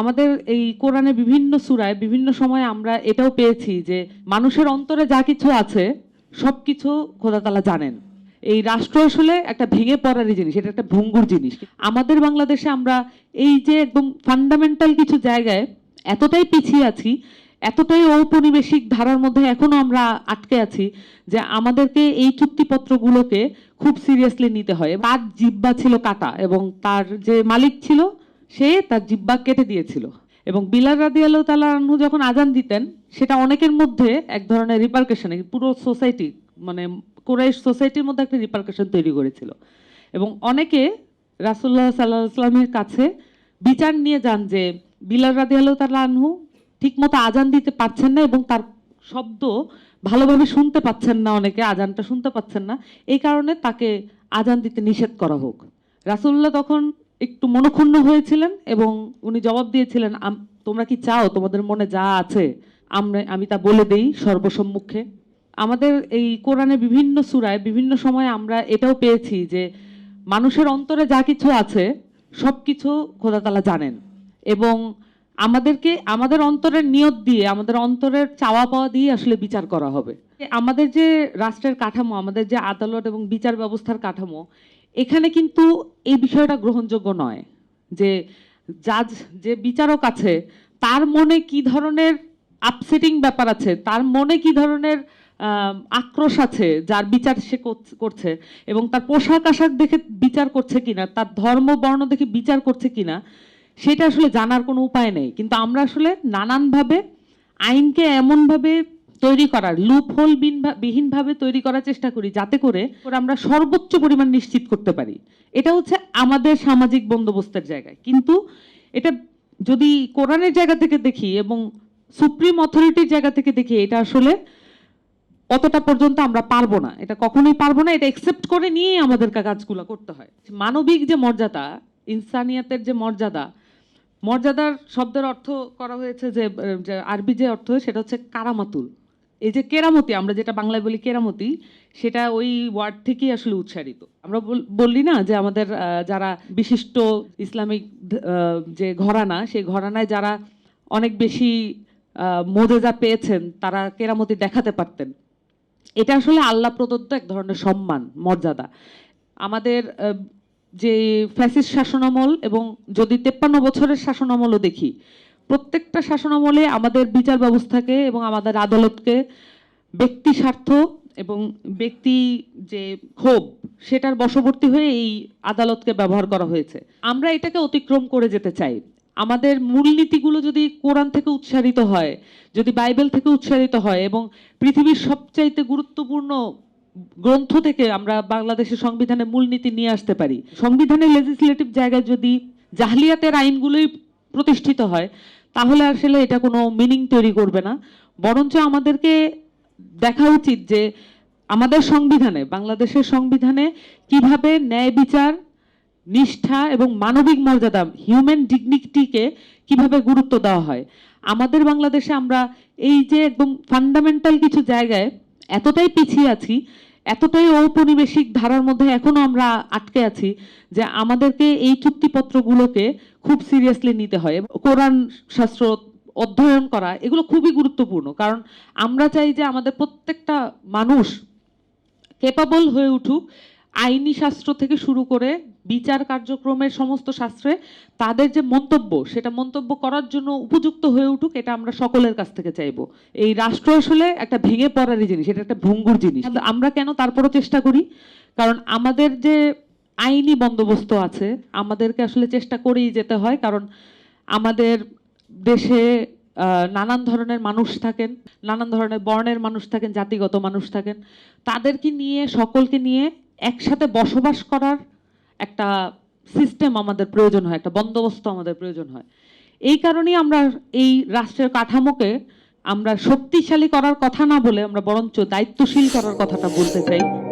আমাদের এই কোরআনে বিভিন্ন সূরায় বিভিন্ন সময়ে আমরা এটাও পেয়েছি যে মানুষের অন্তরে যা কিছু আছে সব কিছু খোদা তালা জানেন। এই রাষ্ট্র আসলে একটা ভেঙে পড়ারই জিনিস, এটা একটা ভঙ্গুর জিনিস। আমাদের বাংলাদেশে আমরা এই যে একদম ফান্ডামেন্টাল কিছু জায়গায় এতটাই পিছিয়ে আছি, এতটাই ঔপনিবেশিক ধারার মধ্যে এখনও আমরা আটকে আছি যে আমাদেরকে এই চুক্তিপত্রগুলোকে খুব সিরিয়াসলি নিতে হয়। তার জিব্বা ছিল কাটা এবং তার যে মালিক ছিল সে তার জিব্বা কেটে দিয়েছিল। এবং বিলাল রাদি আল্লাহ তালু যখন আজান দিতেন, সেটা অনেকের মধ্যে এক ধরনের রিপার্কেশন পুরো সোসাইটি মানে কোরাইশ সোসাইটির মধ্যে একটা রিপার্কেশন তৈরি করেছিল। এবং অনেকে রাসুল্লাহ সাল্লাহ আসলামের কাছে বিচার নিয়ে যান যে বিলাল রাদি আল্লাহ তালু ঠিকমতো আজান দিতে পারছেন না এবং তার শব্দ ভালোভাবে শুনতে পাচ্ছেন না অনেকে আজানটা শুনতে পাচ্ছেন না। এই কারণে তাকে আজান দিতে নিষেধ করা হোক। রাসুল্লাহ তখন একটু মনক্ষুণ্ণ হয়েছিলেন এবং উনি জবাব দিয়েছিলেন তোমরা কি চাও? তোমাদের মনে যা আছে, আমরা, আমি তা বলে দেই সর্বসম্মুখে। আমাদের এই কোরআনে বিভিন্ন সূরায় বিভিন্ন সময়ে আমরা এটাও পেয়েছি যে মানুষের অন্তরে যা কিছু আছে সব কিছু খোদা তালা জানেন। এবং আমাদেরকে, আমাদের অন্তরের নিয়ত দিয়ে, আমাদের অন্তরের চাওয়া পাওয়া দিয়ে আসলে বিচার করা হবে। আমাদের যে রাষ্ট্রের কাঠামো, আমাদের যে আদালত এবং বিচার ব্যবস্থার কাঠামো এখানে কিন্তু এই বিষয়টা গ্রহণযোগ্য নয় যে জাজ যে বিচারক আছে, তার মনে কি ধরনের আপসেটিং ব্যাপার আছে, তার মনে কি ধরনের আক্রোশ আছে যার বিচার সে করছে- এবং তার পোশাক আশাক দেখে বিচার করছে কিনা, তার ধর্ম বর্ণ দেখে বিচার করছে কিনা, সেটা আসলে জানার কোনো উপায় নেই। কিন্তু আমরা আসলে নানানভাবে আইনকে এমনভাবে তৈরি করার লুপ হোল বিহীনভাবে তৈরি করার চেষ্টা করি যাতে করে আমরা সর্বোচ্চ পরিমাণ নিশ্চিত করতে পারি। এটা হচ্ছে আমাদের সামাজিক বন্দোবস্তের জায়গায়। কিন্তু এটা যদি কোরআনের জায়গা থেকে দেখি এবং সুপ্রিম অথরিটির জায়গা থেকে দেখি, এটা আসলে অতটা পর্যন্ত আমরা পারব না। এটা কখনোই পারব না, এটা একসেপ্ট করে নিয়েই আমাদেরকে কাজগুলো করতে হয়। মানবিক যে মর্যাদা, ইনসানিয়াতের যে মর্যাদা, মর্যাদার শব্দের অর্থ করা হয়েছে যে আরবি যে অর্থ, সেটা হচ্ছে কারামাতুল। এই যে কেরামতি, আমরা যেটা বাংলায় বলি কেরামতি, সেটা ওই ওয়ার্ড থেকেই আসলে উচ্চারিত। আমরা বল- বললি না যে আমাদের যারা বিশিষ্ট ইসলামিক যে ঘরানা, সেই ঘরানায় যারা অনেক বেশি মোজেজা পেয়েছেন, তারা কেরামতি দেখাতে পারতেন। এটা আসলে আল্লাহ প্রদত্ত এক ধরনের সম্মান, মর্যাদা। আমাদের যে ফ্যাসিস্ট শাসনামল এবং যদি তেপ্পান্ন বছরের শাসনামলও দেখি প্রত্যেকটা শাসনামলে আমাদের বিচার ব্যবস্থাকে এবং আমাদের আদালতকে ব্যক্তি স্বার্থ এবং ব্যক্তি যে ক্ষোভ, সেটার বশবর্তী হয়ে এই আদালতকে ব্যবহার করা হয়েছে। আমরা এটাকে অতিক্রম করে যেতে চাই। আমাদের মূলনীতিগুলো যদি কোরআন থেকে উৎসারিত হয়, যদি বাইবেল থেকে উৎসারিত হয় এবং পৃথিবীর সবচাইতে গুরুত্বপূর্ণ গ্রন্থ থেকে আমরা বাংলাদেশের সংবিধানের মূলনীতি নিয়ে আসতে পারি। সংবিধানের লেজিসলেটিভ জায়গায় যদি জাহলিয়াতের আইনগুলোই প্রতিষ্ঠিত হয়, তাহলে আসলে এটা কোনো মিনিং তৈরি করবে না। বরঞ্চ আমাদেরকে দেখা উচিত যে আমাদের সংবিধানে, বাংলাদেশের সংবিধানে কীভাবে ন্যায় বিচার, নিষ্ঠা এবং মানবিক মর্যাদা হিউম্যান ডিগনিটিকে কীভাবে গুরুত্ব দেওয়া হয়। আমাদের বাংলাদেশে আমরা এই যে একদম ফান্ডামেন্টাল কিছু জায়গায় এতটাই পিছিয়ে আছি এতটাই ঔপনিবেশিক ধারার মধ্যে এখনও আমরা আটকে আছি যে আমাদেরকে এই চুক্তিপত্রগুলোকে খুব সিরিয়াসলি নিতে হয়। কোরআন শাস্ত্র অধ্যয়ন করা, এগুলো খুবই গুরুত্বপূর্ণ। কারণ আমরা চাই যে আমাদের প্রত্যেকটা মানুষ কেপাবল হয়ে উঠুক আইনি শাস্ত্র থেকে শুরু করে বিচার কার্যক্রমের সমস্ত শাস্ত্রে তাদের যে মন্তব্য, সেটা মন্তব্য করার জন্য উপযুক্ত হয়ে উঠুক, এটা আমরা সকলের কাছ থেকে চাইব। এই রাষ্ট্র আসলে একটা ভেঙে পড়ারই জিনিস, এটা একটা ভঙ্গুর জিনিস। আমরা কেন তারপরও চেষ্টা করি? কারণ আমাদের যে আইনি বন্দোবস্ত আছে, আমাদেরকে আসলে চেষ্টা করেই যেতে হয়। কারণ আমাদের দেশে নানান ধরনের মানুষ থাকেন, নানান ধরনের বর্ণের মানুষ থাকেন, জাতিগত মানুষ থাকেন। তাদেরকে নিয়ে, সকলকে নিয়ে একসাথে বসবাস করার একটা সিস্টেম আমাদের প্রয়োজন হয়, একটা বন্দোবস্ত আমাদের প্রয়োজন হয়। এই কারণেই আমরা এই রাষ্ট্রের কাঠামোকে আমরা শক্তিশালী করার কথা না বলে আমরা বরঞ্চ দায়িত্বশীল করার কথাটা বলতে চাই।